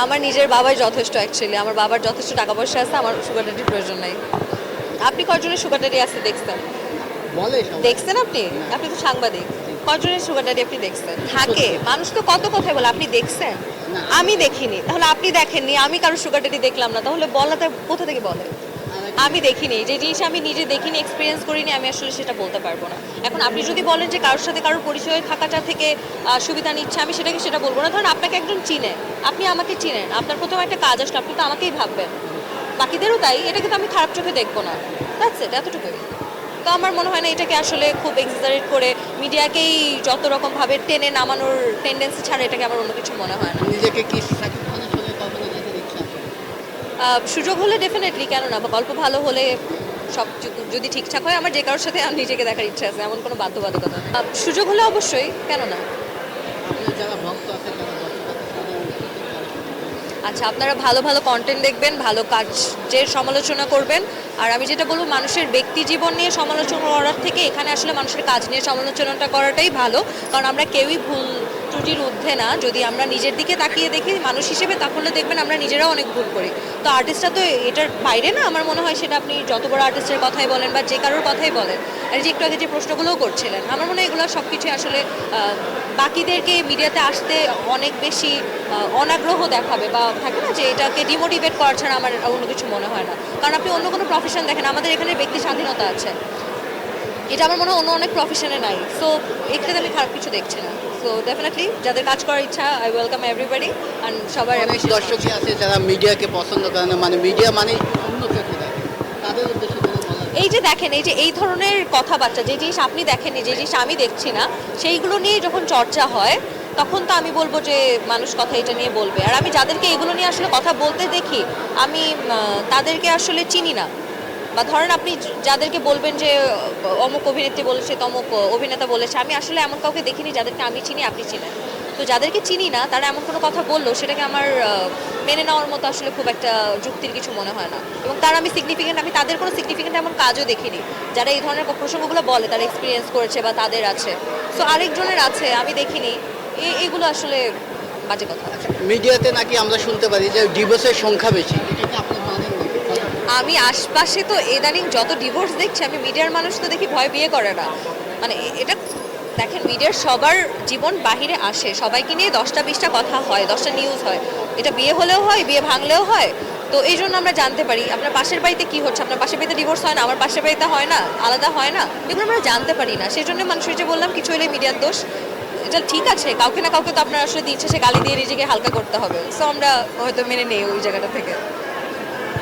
আমার নিজের বাবাই যথেষ্ট অ্যাকচুয়ালি আমার বাবার যথেষ্ট টাকা পয়সা আছে আমার সুগার ড্যাডির প্রয়োজন নাই। আপনি কজনের সুগার ড্যাডি আছে দেখছেন? বলে দেখছেন আপনি? আপনি তো সাংবাদিক। কজনের সুগার ড্যাডি আপনি দেখছেন? থাকে। মানুষ তো কত কথাই বলে আপনি দেখছেন? আমি দেখিনি। তাহলে আপনি দেখেননি আমি কারও সুগার ড্যাডি দেখলাম না। তাহলে বলাতে কোথা থেকে বলে? আমি দেখিনি, যে জিনিস আমি নিজে দেখিনি এক্সপিরিয়েন্স করিনি, আমি আসলে সেটা বলতে পারব না। এখন আপনি যদি বলেন যে কারোর সাথে কারোর পরিচয় থাকাটা থেকে সুবিধা নিচ্ছে, আমি সেটাকে সেটা বলব না। ধরুন আপনাকে একজন চিনে, আপনি আমাকে চিনেন, আপনার প্রথম একটা কাজ আসলে, আপনি তো আমাকেই ভাববেন। বাকিদেরও তাই, এটা কিন্তু আমি খারাপ চোখে দেখব না। দ্যাটস ইট এতটুকুই। তো আমার মনে হয় না এটাকে আসলে খুব এক্সাজারেট করে মিডিয়াকেই যত রকমভাবে টেনে নামানোর টেন্ডেন্সি ছাড়া এটাকে আমার অন্য কিছু মনে হয় না। নিজেকে কি সুযোগ হলে ডেফিনেটলি কেন না বা গল্প ভালো হলে সব যদি- ঠিকঠাক হয় আমার যে কারোর সাথে আমার নিজেকে দেখার ইচ্ছা আছে এমন কোনো বাধ্যবাধকতা। সুযোগ হলে অবশ্যই কেন না? আচ্ছা আপনারা ভালো ভালো কন্টেন্ট দেখবেন ভালো কাজের সমালোচনা করবেন আর আমি যেটা বলব মানুষের ব্যক্তি জীবন নিয়ে সমালোচনা করার থেকে এখানে আসলে মানুষের কাজ নিয়ে সমালোচনাটা করাটাই ভালো কারণ আমরা কেউই ভুল ত্রুটির ঊর্ধ্বে না, যদি আমরা নিজের দিকে তাকিয়ে দেখি মানুষ হিসেবে, তাহলে দেখবেন আমরা নিজেরাও অনেক ভুল করি। তো আর্টিস্টরা তো এটার বাইরে না, আমার মনে হয় সেটা আপনি যত বড় আর্টিস্টের কথাই বলেন বা যে কারোর কথাই বলেন, আর যে একটু আগে যে প্রশ্নগুলোও করছিলেন, আমার মনে হয় এগুলো সব কিছুই আসলে বাকিদেরকে মিডিয়াতে আসতে অনেক বেশি অনাগ্রহ দেখাবে বা থাকে না যে এটাকে ডিমোটিভেট করা ছাড়া আমার অন্য কিছু মনে হয় না। কারণ আপনি অন্য কোনো প্রফেশন দেখেন, আমাদের এখানে ব্যক্তি স্বাধীনতা আছে। এটা আমার মনে হয় অন্য অনেক প্রফেশনে নাই। সো এক্ষেত্রে আমি খারাপ কিছু দেখছি না। সো ডেফিনেটলি যাদের কাজ করার ইচ্ছা আই ওয়েলকাম এভরিবডি অ্যান্ড সবার দর্শকই আছে যারা মিডিয়াকে পছন্দ করে না মানে মিডিয়া মানে অন্য তাদের উদ্দেশ্যে এই যে দেখেন এই যে এই ধরনের কথাবার্তা যে জিনিস আপনি দেখেননি যে জিনিস আমি দেখছি না সেইগুলো নিয়ে যখন চর্চা হয় তখন তো আমি বলব যে মানুষ কথা এটা নিয়ে বলবে। আর আমি যাদেরকে এগুলো নিয়ে আসলে কথা বলতে দেখি আমি তাদেরকে আসলে চিনি না। বা ধরেন আপনি যাদেরকে বলবেন যে, অমুক অভিনেত্রী বলেছে, তমুক অভিনেতা বলেছে, আমি আসলে এমন কাউকে দেখিনি যাদেরকে আমি চিনি, আপনি চিনেন। তো যাদেরকে চিনি না, তারা এমন কোনো কথা বলল, সেটাকে আমার মেনে নেওয়ার মতো আসলে খুব একটা যুক্তির কিছু মনে হয় না। এবং তার আমি সিগনিফিকেন্ট আমি তাদের কোনো সিগনিফিকেন্ট এমন কাজও দেখিনি। যারা এই ধরনের প্রসঙ্গগুলো বলে, তারা এক্সপিরিয়েন্স করেছে বা তাদের আছে। সো আরেকজনের আছে, আমি দেখিনি। এগুলো আসলে বাজে কথা। মিডিয়াতে নাকি আমরা শুনতে পারি যে ডিভোর্সের সংখ্যা বেশি এটা কি আপনি মানেন নাকি? আমি আশপাশে তো ইদানিং যত ডিভোর্স দেখছি, আমি মিডিয়ার মানুষ তো দেখি ভয় বিয়ে করে না। মানে এটা দেখেন মিডিয়ার সবার জীবন বাহিরে আসে। সবাইকে নিয়ে দশটা বিশটা কথা হয়, দশটা নিউজ হয়। এটা বিয়ে হলেও হয়, বিয়ে ভাঙলেও হয়। তো এই জন্য আমরা জানতে পারি, আপনার পাশের বাড়িতে কি হচ্ছে? আপনার পাশের বাড়িতে ডিভোর্স হয় না, আমার পাশের বাড়িতে হয় না, আলাদা হয় না? এগুলো আমরা জানতে পারি না। সেই জন্য মানুষের যে বললাম, কিছু হলে মিডিয়ার দোষ। এটা ঠিক আছে, কাউকে না কাউকে তো আপনার আসলে দিন সে গালি দিয়ে নিজেকে হালকা করতে হবে। সো আমরা হয়তো মেনে নেই ওই জায়গাটা থেকে।